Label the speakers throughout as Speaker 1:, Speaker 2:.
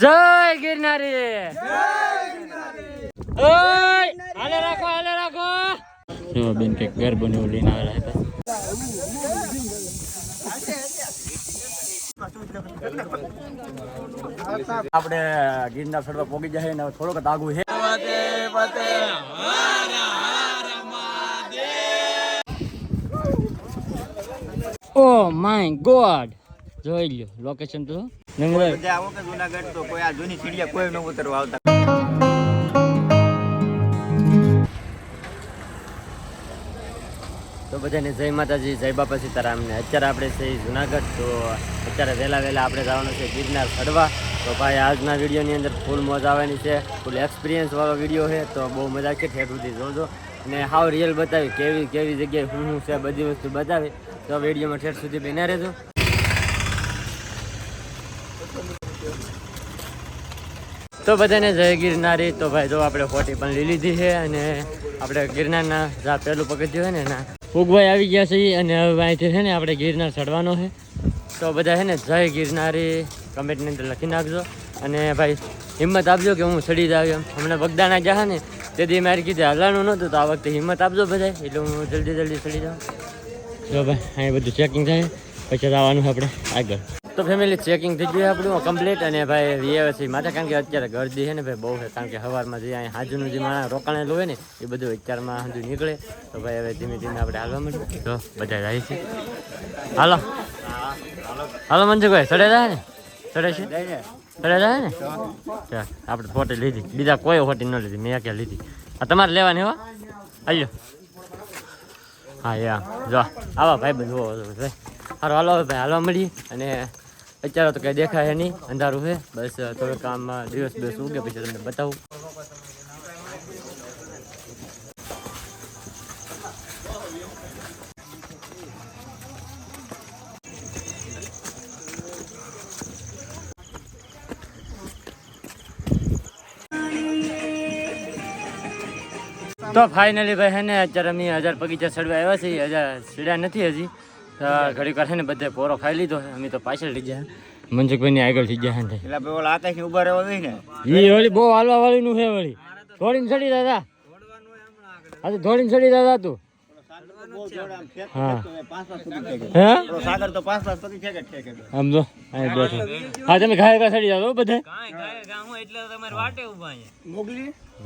Speaker 1: જય ગિરનારી! હાલે રાખો હાલે રાખો! જો બેન કે ઘર બન્યું લઈને આવેલા હતા. આપણે ગિરનાર સડવા પોગી જાય ને થોડોક આગું છે ઓ માય ગોડ જોઈ લ્યો લોકેશન તો નંબર
Speaker 2: આવો કે જુનાગઢ તો કોઈ આ જૂની સીડીયા કોઈ ન ઉતરવા આવતા.
Speaker 1: તો બધાને જય માતાજી જય બાપા સીતારામ ને અત્યારે આપણે છે જુનાગઢ તો અત્યારે વહેલા વહેલા આપણે જવાનું છે ગિરનાર ચડવા તો ભાઈ આજના વિડીયોની અંદર ફૂલ મોજ આવવાની છે ફૂલ એક્સપિરિયન્સ વાળો વીડિયો છે તો બહુ મજા છે ઠેઠ સુધી જોજો. અને હાવ રિયલ બતાવી કેવી કેવી જગ્યાએ શું શું છે બધી વસ્તુ બતાવી. તો વિડીયોમાં ઠેઠ સુધી બિના રહેજો. તો બધાને જય ગિરનારી. તો ભાઈ, જો આપણે ફોટી પણ લઈ લીધી છે અને આપણે ગિરનારના જ્યાં પહેલું પગથિયું હોય ને એના. ફૂગભાઈ આવી ગયા છે અને હવે અહીંથી છે ને આપણે ગિરનાર ચડવાનો છે. તો બધા છે ને જય ગિરનારી કમેન્ટની અંદર લખી નાખજો. અને ભાઈ, હિંમત આપજો કે હું ચડી જાવ એમ. હમણાં બગદાણા ગયા ને તેથી મારી કીધે હલાનું નહોતું, તો આ વખતે હિંમત આપજો બધા એટલે હું જલ્દી જલ્દી ચડી જાઉં. જો ભાઈ અહીં બધું ચેકિંગ થાય. પછી આવવાનું આપણે આગળ. તો ફેમિલી ચેકિંગ થઈ ગયું આપણું કમ્પ્લીટ અને ભાઈ વ્યવસ્થિત માટે કારણ કે અત્યારે ગરદી છે ને ભાઈ બહુ છે કારણ કે સવારમાં જે અહીં હાજુનું જે માણસ રોકાણેલું હોય ને એ બધું અત્યારમાં હજુ નીકળે. તો ભાઈ હવે ધીમે ધીમે આપણે હાલવા મળીએ તો બધા જાય છે. હાલો. હાલો મંજુભાઈ સડે જાય ને? સડે છે? સડે જાય ને? ચાલ આપણે ફોટી લીધી. બીજા કોઈ ફોટી ન લીધી મેં ક્યાં લીધી? આ તમારે લેવાની હો. આવ્યો હા યા. જો આવા ભાઈ બધું ભાઈ. સારું હાલો હવે ભાઈ હાલવા મળીએ અને અત્યારે તો કંઈ દેખાય નહીં. અંધારું છે. બસ થોડું કામમાં દિવસ દિવસ ઉગે પછી તમને બતાવું. તો ફાઇનલી ભાઈ, હે ને, અત્યારે અમે હજાર બગીચા ચડવા આવ્યા છીએ. હજાર ચડ્યા નથી હજી. તો કરે ને બધે પોરો ખાઈ લીધો અમે તો પાછળ થઈ જાય મનસુખભાઈ ની આગળ થઈ જાય
Speaker 2: એટલે ભાઈ ઓલા આકાશ ઊભા રહેવા ને.
Speaker 1: એ વળી બહુ હાલવા વાળી નું છે વળી. ધોડીને ચડી દાદા. આ તો ધોડીને ચડી દાદા તું. હા. હે?
Speaker 2: ઓલો સાગર તો પાંચ પાંચ પતિ છે કે છે કે
Speaker 1: આમ જો અહીં બેઠો. હા તમે ઘાય ઘા ચડી જાઓ બધે.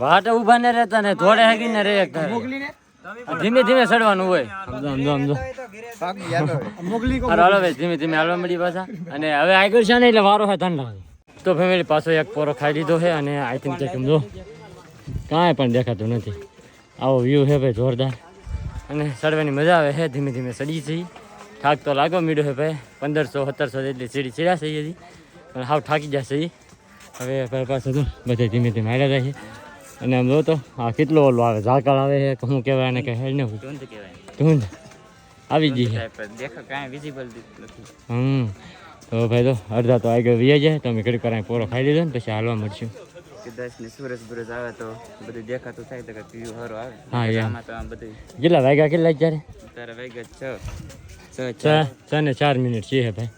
Speaker 1: વાટે ઊભા ને રહેતા ને થોડે હાગી ને રે એક ધીમે ધીમે ચડવાનું હોય. સમજો સમજો સમજો. હાલો હાલો ભાઈ ધીમે ધીમે હાલવા મળી પાછા. અને હવે આગળ છે ને એટલે વારો છે ઠંડા તો ફેમિલી પાછો એક પોરો ખાઈ લીધો છે અને આઈ થિંક ચેક સમજો કાંઈ પણ દેખાતું નથી. આવો વ્યૂ છે ભાઈ જોરદાર. અને ચડવાની મજા આવે છે ધીમે ધીમે ચડી છે થાક તો લાગો મીડો છે ભાઈ પંદરસો સત્તરસો જેટલી સીડી ચડ્યા છે હજી. પણ હાવ થાકી જશે. હવે પાછું બધા ધીમે ધીમે હાલ્યા જાય છે. અને આમ જો તો આ કેટલો ઓલો આવે? ઝાકળ આવે છે કે શું કહેવાય એને કે હેડ ને ધૂંધ આવી ગઈ છે.
Speaker 2: દેખો કાંઈ વિઝિબલ નથી.
Speaker 1: હમ. તો ભાઈ તો અડધા તો આગળ વીએ જાય. તો અમે ઘડી કરાય પોરો ખાઈ લીધો ને પછી હાલવા મળશું.
Speaker 2: કદાચ ને સૂરજ બુરજ આવે તો બધું દેખાતું થાય તો વ્યૂ સારો આવે.
Speaker 1: હા
Speaker 2: આમાં તો આમ બધું
Speaker 1: કેટલા વાગ્યા કેટલા ત્યારે
Speaker 2: તારે વાગ્યા છ.
Speaker 1: ચાર. ને ચાર મિનિટ છે ભાઈ.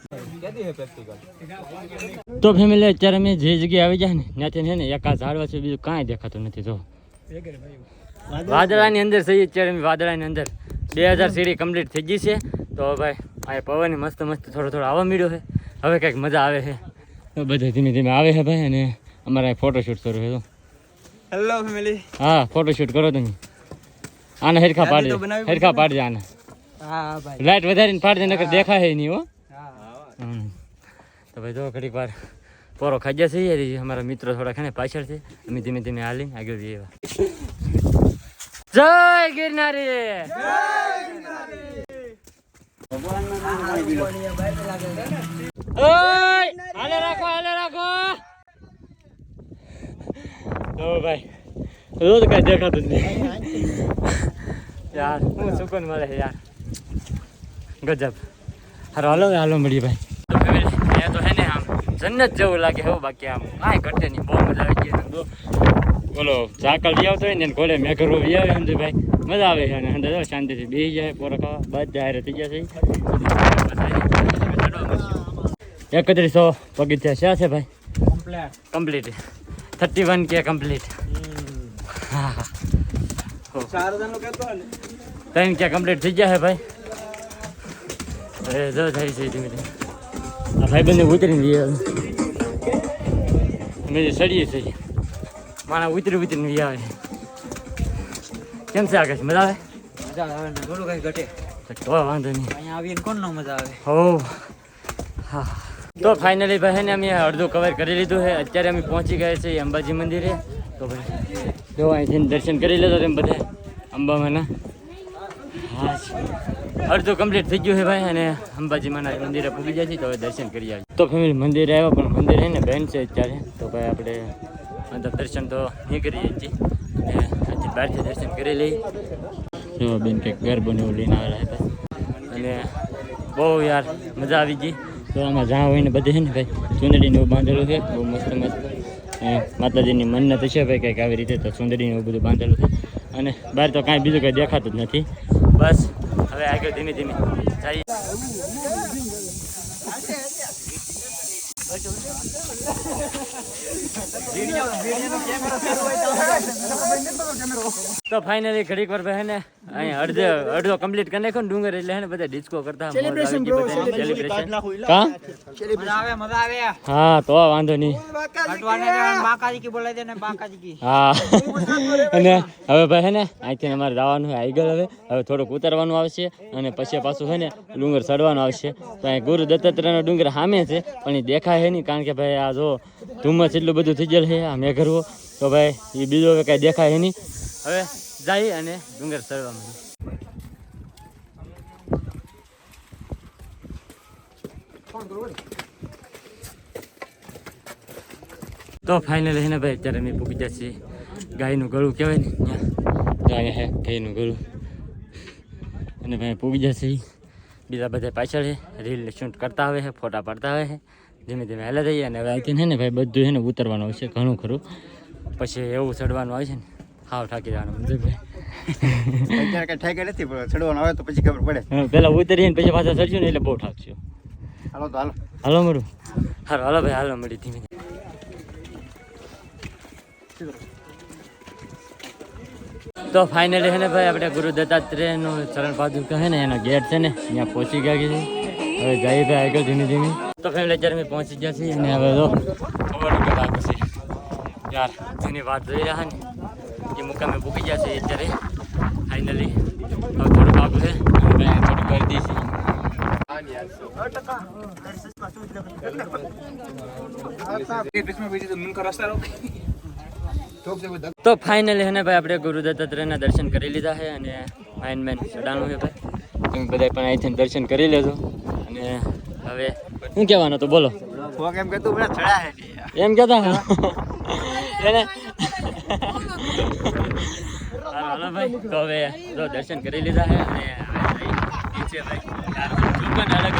Speaker 1: તો ફેમિલી અત્યારે અમે જે જગ્યાએ આવી જાય ને ત્યાંથી છે ને એકા ઝાડવા છે બીજું કાંઈ દેખાતું નથી તો વાદળાની અંદર સહી અત્યારે અમે વાદળાની અંદર. બે હજાર સીડી કમ્પ્લીટ થઈ ગઈ છે. તો ભાઈ આ પવન મસ્ત મસ્ત થોડો થોડો આવવા મળ્યો છે. હવે કંઈક મજા આવે છે. તો બધા ધીમે ધીમે આવે છે ભાઈ અને અમારે ફોટોશૂટ કરવું છે તો
Speaker 2: હેલો ફેમિલી
Speaker 1: હા ફોટોશૂટ કરો તમે. આને હેરખા પાડી
Speaker 2: હેરખા બનાવી
Speaker 1: હરખા પાડજે આને. લાઈટ વધારીને પાડજે નકર દેખાય નહીં હો. તો ભાઈ જો ઘડીક વાર પોરો ખાઈ યાર અમારા મિત્રો થોડા ખાને પાછળ છે. અમે ધીમે ધીમે હાલી આગળ જઈએ. જય ગિરનારી! હાલે રાખો હાલે રાખો! તો ભાઈ રોજ કઈ દેખાતું જ નહીં. યાર હું સુકૂન મળે યાર. ગજબ. હારો હાલો હાલો મળીએ ભાઈ. તો અહીંયા તો હે ને આમ જન્નત જેવું લાગે એવું બાકી આમ. કાંઈ ઘટે નહીં બહુ મજા આવી ગઈ તો બોલો ઝાકળ લઈ આવતો હોય ને ઘોડે મેઘરો લઈ આવે સમજે ભાઈ મજા આવે છે અને અંદર શાંતિથી બેસી જાય પોરા ખાવા બધા હારે થઈ ગયા છે. એકત્રીસો પગથિયા શા છે ભાઈ? કમ્પ્લીટ થર્ટી વન કે કમ્પ્લીટ ત્રણ ક્યાં કમ્પ્લીટ થઈ ગયા છે ભાઈ. હવે જો થાય છે ધીમે ધીમે આ ભાઈ બંને ઉતરીને આવે અમે જે સડીએ છીએ મારા ઉતરી ઉતરીને લઈ આવે કેમ છે આકાશ મજા આવે
Speaker 3: મજા આવે ને થોડું કઈ ઘટે
Speaker 1: તો વાંધો નહીં
Speaker 3: અહીંયા આવીને કોણ મજા આવે
Speaker 1: હો હા તો ફાઇનલી ભાઈ ને અમે અડધું કવર કરી લીધું છે અત્યારે અમે પહોંચી ગયા છીએ અંબાજી મંદિરે તો ભાઈ જો અહીંથી દર્શન કરી લેતો તેમ બધા અંબામાના અડધું કમ્પ્લીટ થઈ ગયું છે ભાઈ, અને અંબાજીમાંના મંદિરે પૂગી જાય છે તો હવે દર્શન કરી આવીએ. તો ફેમિલી મંદિરે આવ્યા, પણ મંદિર છે ને બેન છે અત્યારે. તો ભાઈ આપણે મતલબ દર્શન તો નહીં કરીએ છીએ અને આજે બહારથી દર્શન કરી લઈએ. જો બેન કંઈક ઘર બન્યું લઈને આવેલા હતા. અને બહુ યાર મજા આવી ગઈ. તો આમાં જ્યાં હોય ને બધે છે ને ભાઈ ચુંદડીનું બાંધેલું છે, બહુ મસ્ત મસ્ત. માતાજીની મન્નત છે ભાઈ કંઈક આવી રીતે, તો ચુંદડીને બધું બાંધેલું છે. અને બહાર તો કાંઈ બીજું કંઈ દેખાતું જ નથી. બસ હવે આગળ ધીમે ધીમે. જઈએ તો ફાઇનલી ઘડીક વાર ભાઈ અહીં અહીંયા અડધો અડધો કમ્પ્લીટ કરી નાખ્યો ડુંગર એટલે હે ને બધા ડિસ્કો કરતા સેલિબ્રેશન કા
Speaker 3: મજા આવે મજા આવે.
Speaker 1: હા તો વાંધો નહીં.
Speaker 3: હટવાને બાકાજી કી બોલાવી દે બાકાજી કી
Speaker 1: હા. અને હવે ભાઈ હે ને અહીંથી અમારે જવાનું છે આગળ હવે. હવે થોડુંક ઉતારવાનું આવશે અને પછી પાછું છે ને ડુંગર ચડવાનું આવશે. તો અહીં ગુરુ દત્તાત્રેયનો ડુંગર સામે છે પણ એ દેખાય છે નહીં, કારણ કે ભાઈ આ જો ધુમ્મસ એટલું બધું થઈ ગયેલું છે, આ મેઘરવો તો ભાઈ એ બીજો કાંઈ દેખાય હે નહીં. હવે જાય અને ડુંગર ચડવા માંડીએ તો ફાઇનલ હે ને ભાઈ, અત્યારે અમે પૂકી ગયા છીએ ગાયનું ગળું, કહેવાય ને, ત્યાં. હે ગાયનું ગળું. અને ભાઈ પૂગી જાય છે બીજા બધા પાછળ છે રીલ શૂટ કરતા આવે છે ફોટા પાડતા આવે છે ધીમે ધીમે હાલે થઈ અને હવે અહીંથી છે ને ભાઈ બધું છે ને ઉતરવાનું આવશે ઘણું ખરું. પછી એવું ચડવાનું આવે છે ને. હાવ થાકી જવાનું બધું ભાઈ?
Speaker 4: અત્યારે કઈ ઠેકે નથી પણ ચડવાનું આવે તો પછી ખબર પડે.
Speaker 1: પહેલાં ઉતરીએ ને પછી પાછા ચડશું ને એટલે બહુ થાકશું
Speaker 4: હાલો તો હાલો.
Speaker 1: હાલો મળું હાલો હાલો ભાઈ હાલો મળી ધીમે ધીમે. તો ફાઇનલી છે ને ભાઈ આપણે ગુરુ દત્તાત્રેયનું ચરણ પાદુકા છે ને એનો ગેટ છે ને ત્યાં પહોંચી ગયા છે હવે જઈએ ભાઈ આગળ ધીમે ધીમે તો ફેમિલી અત્યારે અમે પહોંચી ગયા છીએ. અને હવે તો ખબર કે બાકી છે યાર, જેની વાત જોઈ રહ્યા ને, એ મુકામે પૂકી ગયા છે અત્યારે. ફાઇનલી હવે થોડું બાપુ છે થોડું કરી દઈશું. તો ફાઇનલી હે ભાઈ, આપણે ગુરુ દત્તાત્રેયના દર્શન કરી લીધા છે, અને માઇન મેન ચડાણું છે ભાઈ. તમે બધા પણ અહીંથી દર્શન કરી લેજો. અને હવે શું કહેવાનું તો બોલો.
Speaker 4: એમ કહેતું હે
Speaker 1: એમ એને હાલો હાલો ભાઈ. તો હવે જો દર્શન કરી લીધા છે અને હવે નીચે ભાઈ અલગ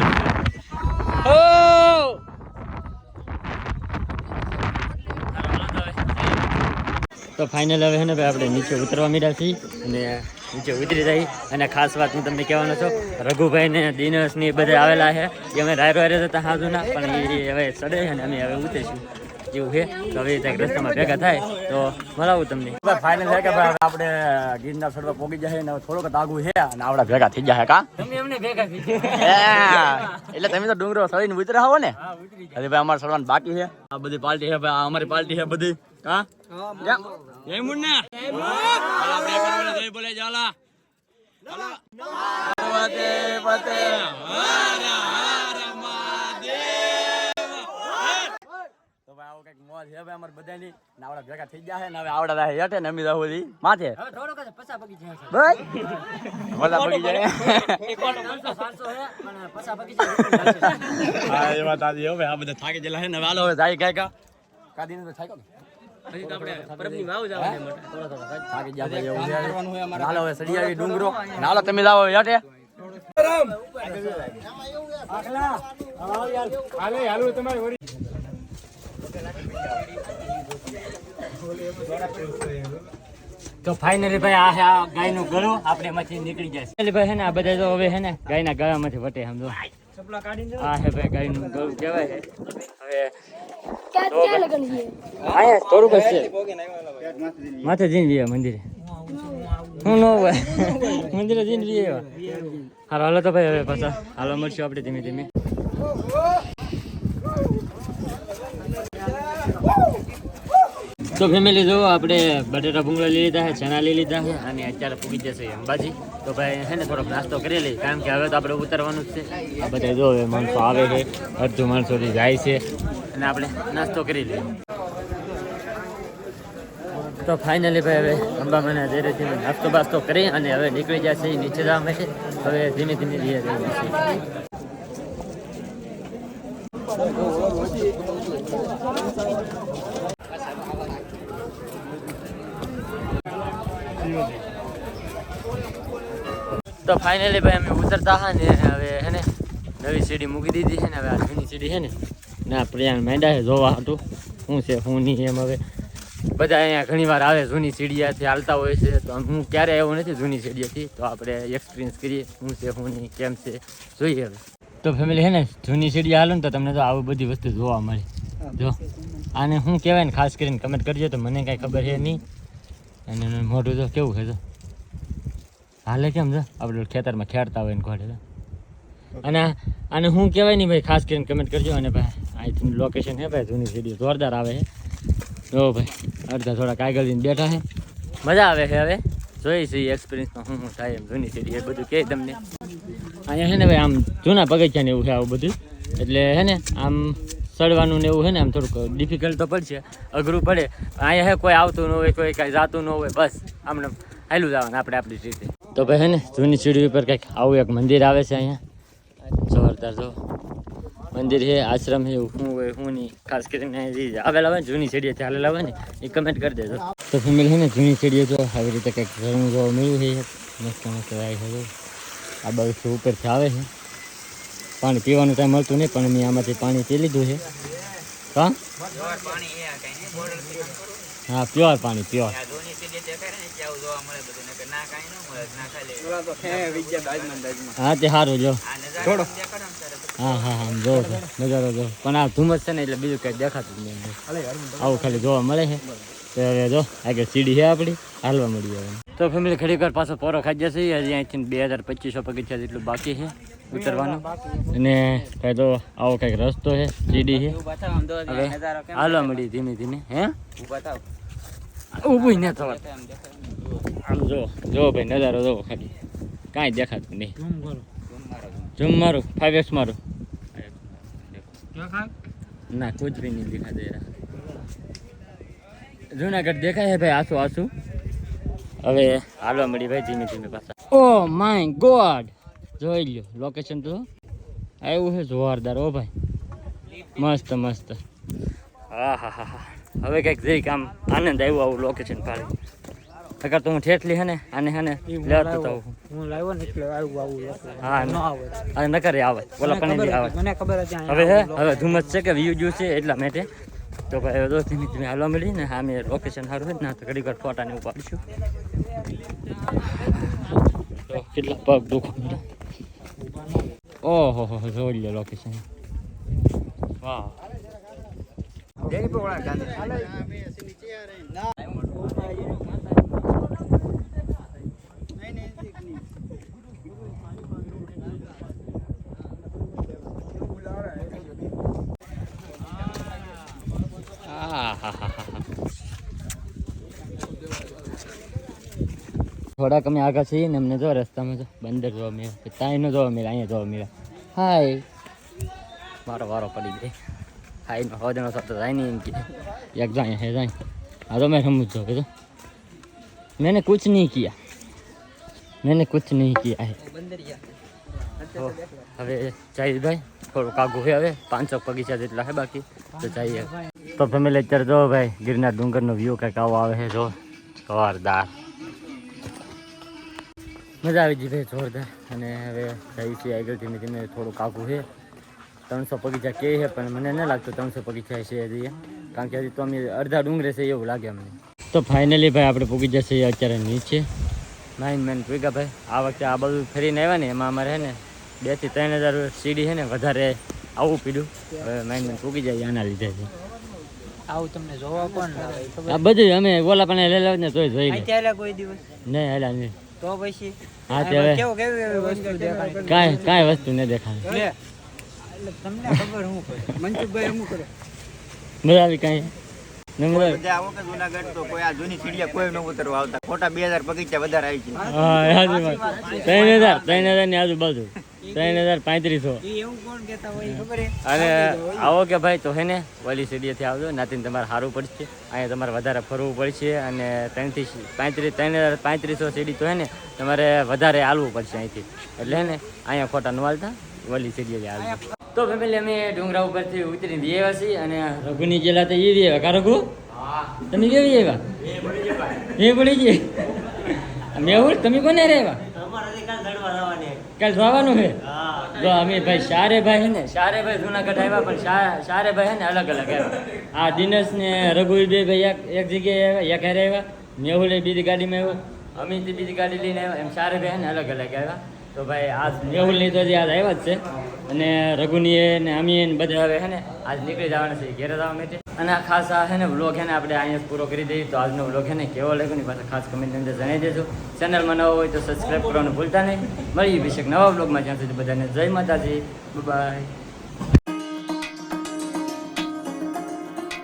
Speaker 1: તો ફાઇનલ હવે છે ને ભાઈ આપણે નીચે ઉતરવા માંડ્યા છીએ અને નીચે ઉતરી જાય અને ખાસ વાત હું તમને કહેવાનો છું રઘુભાઈ ને દિનેશ ને બધા આવેલા છે. એ અમે રાયરો હારે જતા હાજુ ના પણ એ હવે ચડે છે અને અમે હવે ઉતરીશું. જેવું છે. તો હવે ત્યાં રસ્તામાં ભેગા થાય તો મળાવું તમને.
Speaker 4: ફાઇનલ છે કે ભાઈ આપણે ગીરના ચડવા પોગી જાય ને થોડોક તાગું છે અને આપણા ભેગા થઈ જાય કા?
Speaker 1: તમે અમને ભેગા થઈ
Speaker 4: એટલે તમે તો ડુંગરો સળીને ઉતરા હો ને. હજી ભાઈ અમારે ચડવાનું બાકી છે. આ બધી પાર્ટી છે ભાઈ અમારી પાર્ટી છે બધી. હા? જય મુન્ના. આપણે એક વાર જય બોલે જાલા પતે પતે તો ભાઈ આવું કંઈક મોજ છે ભાઈ અમારે બધાની. ને ભેગા થઈ ગયા છે ને હવે આવડા રહે હેઠે ને અમી માથે.
Speaker 1: હવે થોડોક જ જાય
Speaker 4: જાય. હા એ વાત આજે હવે આ બધા થાકી ગયેલા છે ને હવે હાલો હવે જાય
Speaker 1: હજી તો આપણે પરબની વાવ જવાની છે મોટા. થોડો થોડો થાય.
Speaker 4: થાકી ગયા ભાઈ હાલો હવે સડી આવી ડુંગરો. હાલો તમે લાવો હેઠે
Speaker 1: તો ફાઇનલી ભાઈ આ ગાય આ ગાયનું ગળું. આપણે એમાંથી નીકળી જાય ભાઈ હે ને આ બધા તો હવે હે ને ગાયના ગળામાંથી વટે સમજો. આ હે ભાઈ ગાયનું ગૌ કહેવાય છે. હવે
Speaker 5: ક્યાં ક્યાં લગન છે?
Speaker 1: અહીંયા થોડુંક જ છે. માથે જઈને જઈએ મંદિરે. હું નો હોય. મંદિરે જઈને જઈએ હાલો હાલો તો ભાઈ હવે પાછા. હાલો મળશું આપણે ધીમે ધીમે. તો ફેમિલી જો આપણે બટેટા ભૂંગળા લઈ લીધા છે, ચણા લઈ લીધા છે, અને અત્યારે પૂગી જશે અંબાજી. તો ભાઈ છે ને, થોડોક નાસ્તો કરી લઈએ, કારણ કે હવે તો આપણે ઉતરવાનું જ છે. આ બધા જો હવે માણસો આવે છે, અડધું માણસોથી જાય છે, અને આપણે નાસ્તો કરી લઈએ. તો ફાઇનલી ભાઈ, હવે અંબામાના ધીરે ધીમે નાસ્તો બાસ્તો કરી, અને હવે નીકળી જશે નીચે જવા માટે. હવે ધીમે ધીમે ધીરે તો ફાઇનલી ભાઈ અમે ઉતરતા હા ને હવે હે ને નવી સીડી મૂકી દીધી છે ને હવે આ જૂની સીડી છે ને, ના પ્રયાણ માંડ્યા છે જોવા હતું શું છે શું નહીં એમ હવે. બધા અહીંયા ઘણી વાર આવે જૂની સીડીયાથી હાલતા હોય છે, તો હું ક્યારે આવ્યો નથી જૂની સીડીયાથી તો આપણે એક્સપિરિયન્સ કરીએ શું છે શું નહીં, કેમ છે, જોઈએ હવે. તો ફેમિલી છે ને, જૂની સીડી હાલો ને તો તમને તો આવી બધી વસ્તુ જોવા મળે. જો. આને શું કહેવાય ને, ખાસ કરીને કમેન્ટ કરજો તો મને કાંઈ ખબર છે નહીં. અને એનું મોઢું તો કેવું છે તો હાલે કેમ છે આપણે ખેતરમાં ખેડતા હોય ને ઘોડે તો. અને હું કહેવાય નહીં ભાઈ ખાસ કરીને કમેન્ટ કરજો. અને ભાઈ અહીંથી લોકેશન છે ભાઈ જૂની સીડી જોરદાર આવે છે. જો ભાઈ અડધા થોડા કાગળ લઈને બેઠા છે. મજા આવે છે હવે. જોઈ છે એક્સપિરિયન્સમાં શું શું થાય એમ. જૂની સીડી એ બધું કહે તમને. અહીંયા છે ને ભાઈ આમ જૂના પગથિયાને એવું છે આવું બધું. એટલે હે ને આમ ચડવાનું ને એવું છે ને આમ થોડુંક ડિફિકલ્ટ તો પડશે, અઘરું પડે. અહીંયા હે, કોઈ આવતું ન હોય, કોઈ કાંઈ જાતું ન હોય, બસ, આમને હાલું જવાનું આપણે આપણી રીતે. તો ભાઈ હે ને, જૂની સીડી ઉપર કંઈક આવું એક મંદિર આવે છે અહીંયા. જોરદાર, જો. મંદિર છે, આશ્રમ છે શું હોય, શું નહીં, ખાસ કરીને આવેલા હોય ને, જૂની સીડીએ ચાલેલા હોય ને, એ કમેન્ટ કરી દેજો. તો ફેમિલી છે ને, જૂની સીડીએ જો, આવી રીતે કંઈક ઝરણું જોવા મળ્યું છે મસ્ત મસ્ત આ બાજુ ઉપરથી આવે છે. પાણી પીવાનું કાંઈ મળતું નહીં, પણ મેં આમાંથી પાણી પી લીધું છે. હા? હા પ્યોર પાણી પ્યોર હા, તે સારું જો. હા હા હા, જો જો, નજારો જો. પણ આ ધુમ્મસ છે ને, એટલે બીજું કંઈ દેખાતું જ નહીં. આવું ખાલી જોવા મળે છે. તો હવે જો, આગળ સીડી છે આપણી. હાલવા મળી હવે. તો ફેમિલી ઘડીક વાર પાછો પોરો ખાઈ જશે. હજી અહીંથી બે હજાર પચીસો પગથિયા જેટલું બાકી છે. ઉતરવાનો. અને કાંઈ તો આવો કંઈક રસ્તો છે જીડી છે. હવે હાલવા મળી ધીમે ધીમે હે? ઊભું ને થવા આમ જો જો ભાઈ નજારો જો ખાલી. કાંઈ દેખાતું નહીં. જમ મારું ફાઈવ એક્સ મારું ના કુછ ભી નહીં દેખા દે જુનાગઢ દેખાય છે ભાઈ આસુ આસુ. હવે હાલવા મળી ભાઈ ધીમે ધીમે પાછા. ઓ માય ગોડ જોઈ લ્યો લોકેશન તો આવ્યું છે જોરદાર ઓ ભાઈ. મસ્ત મસ્ત. હા હા હા હા હવે કંઈક જઈ કામ આનંદ આવ્યો આવું લોકેશન પાડી. અગર તો હું ઠેઠલી હે ને આને હે ને લેતો તો
Speaker 3: હું લાવ્યો ને એટલે આવું આવું
Speaker 1: હા
Speaker 3: ન આવે
Speaker 1: અને કરે આવે. બોલા પણ
Speaker 3: ખબર
Speaker 1: આવે.
Speaker 3: મને ખબર હતી
Speaker 1: હવે હે હવે ધુમ્મસ છે કે વ્યૂ જો છે એટલા માટે. તો ભાઈ હવે તો ધીમે ધીમે હાલવા મળી ને હા મેં લોકેશન સારું હોય ને તો ઘડી વાર ફોટા ને ઉપાડીશું કેટલા પગ દુખો ઓહો હો જોઈ લો લોકેશન વાહ. થોડાક અમે આગળ છીએ ને અમને જો રસ્તામાં જો. બંદર જોવા મળે ત્યાં નો જોવા મળે અહીંયા જોવા મળે હાય. મારો વારો પડી ગઈ હાય નો હોદનો થતો થાય નહીં એમ કે. એક જાય હે જાય. હા તો મેં સમજ સમજો કે મેને કુછ નહીં કિયા. મેને કુછ નહીં કિયા હે. હવે જાય ભાઈ, થોડુંક આગું હોય હવે. પાંચસો બગીચા જેટલા હે બાકી. તો જઈએ તો ફેમિલી અત્યારે જો ભાઈ, ગિરનાર ડુંગરનો વ્યૂ કંઈક આવો આવે છે જો. જોરદાર મજા આવી ગઈ ભાઈ જોરદાર. અને હવે જઈ છીએ આગળ ધીમે ધીમે. થોડુંક આગું છે. ત્રણસો બગીચા કે છે પણ મને ન લાગતું ત્રણસો બગીચા છે હજી. કારણ કે હજી તો અમે અડધા ડુંગરે છે એવું લાગે અમને. તો ફાઇનલી ભાઈ આપણે પૂગી જશે અત્યારે નીચે. નાઇન મેન પૂગા ભાઈ. આ વખતે આ બધું ફરીને આવ્યા ને એમાં અમારે છે ને બેથી ત્રણ હજાર સીડી છે ને વધારે આવું પીડ્યું. હવે નાઇન મેન પૂગી જાય આના લીધે છે.
Speaker 3: આવું તમને જોવા
Speaker 1: આ બધું અમે ઓલા પણ લઈ લાવ ને તોય જોઈ
Speaker 3: નહીં કોઈ દિવસ?
Speaker 1: નહીં હેલા નહીં
Speaker 3: તો પછી
Speaker 1: હા તે હવે
Speaker 3: કેવું કેવી વસ્તુ દેખાય?
Speaker 1: કાંઈ કાંઈ વસ્તુ નહીં દેખાય.
Speaker 3: એટલે તમને ખબર હું કરે? મનસુખભાઈ હું કરે?
Speaker 1: મજા આવી કાંઈ? નમ્ર
Speaker 2: બધા આવો કે જુનાગઢ તો કોઈ આ જૂની સીડીયા કોઈ ન ઉતરવા આવતા. ખોટા બે હજાર બગીચા વધારે આવી છે.
Speaker 1: ત્રણ હજાર ત્રણ હજારની આજુબાજુ. ત્રણ હજાર પાંત્રીસો.
Speaker 3: એ એવું કોણ કહેતા હોય એ ખબર હે?
Speaker 1: અને આવો કે ભાઈ તો હે ને સીડીએથી આવજો. નાતીને તમારે સારું પડશે. અહીંયા તમારે વધારે ફરવું પડશે અને ત્રણથી પાંત્રીસ ત્રણ હજાર પાંત્રીસો સીડી તો હે ને તમારે વધારે હાલવું પડશે અહીંથી. એટલે હે ને અહીંયા ખોટા ન હાલતા ઓલી સીડીએ હાલજો. તો ફેમિલી અમે ડુંગરા ઉપરથી ઉતરીને બી આવ્યા છીએ અને રઘુની જેલા તો એ બી આવ્યા. કા રઘુ? તમે કેવી આવ્યા? એ પડી ગઈ મેહુલ તમે કોને રહેવા કાલ જવાનું છે? જો અમે ભાઈ શારે ભાઈ ને શારે ભાઈ જુનાગઢ આવ્યા પણ શારે ભાઈ ને અલગ અલગ આવ્યા આ દિનેશ ને રઘુવી બે ભાઈ એક જગ્યાએ આવ્યા એક હારે આવ્યા મેહુલ બીજી ગાડીમાં આવ્યો અમિત બીજી ગાડી લઈને આવ્યા એમ શારે ભાઈ ને અલગ અલગ આવ્યા. તો ભાઈ આજ મેહુલની તો આજ આવ્યા જ છે. અને રઘુની ને અમી ને બધા હવે છે ને આજ નીકળી જવાના છે ઘેરે જવા માટે. અને ખાસ આ છે ને વ્લોગ છે ને આપણે અહીંયા પૂરો કરી દઈએ. તો આજનો વ્લોગ છે ને કેવો લાગ્યો ને પાછા ખાસ કમેન્ટની અંદર જણાવી દેજો. ચેનલમાં નવો હોય તો સબસ્ક્રાઈબ કરવાનું ભૂલતા નહીં. મળીએ પછી નવા વ્લોગમાં જ્યાં સુધી બધાને જય માતાજી. બાય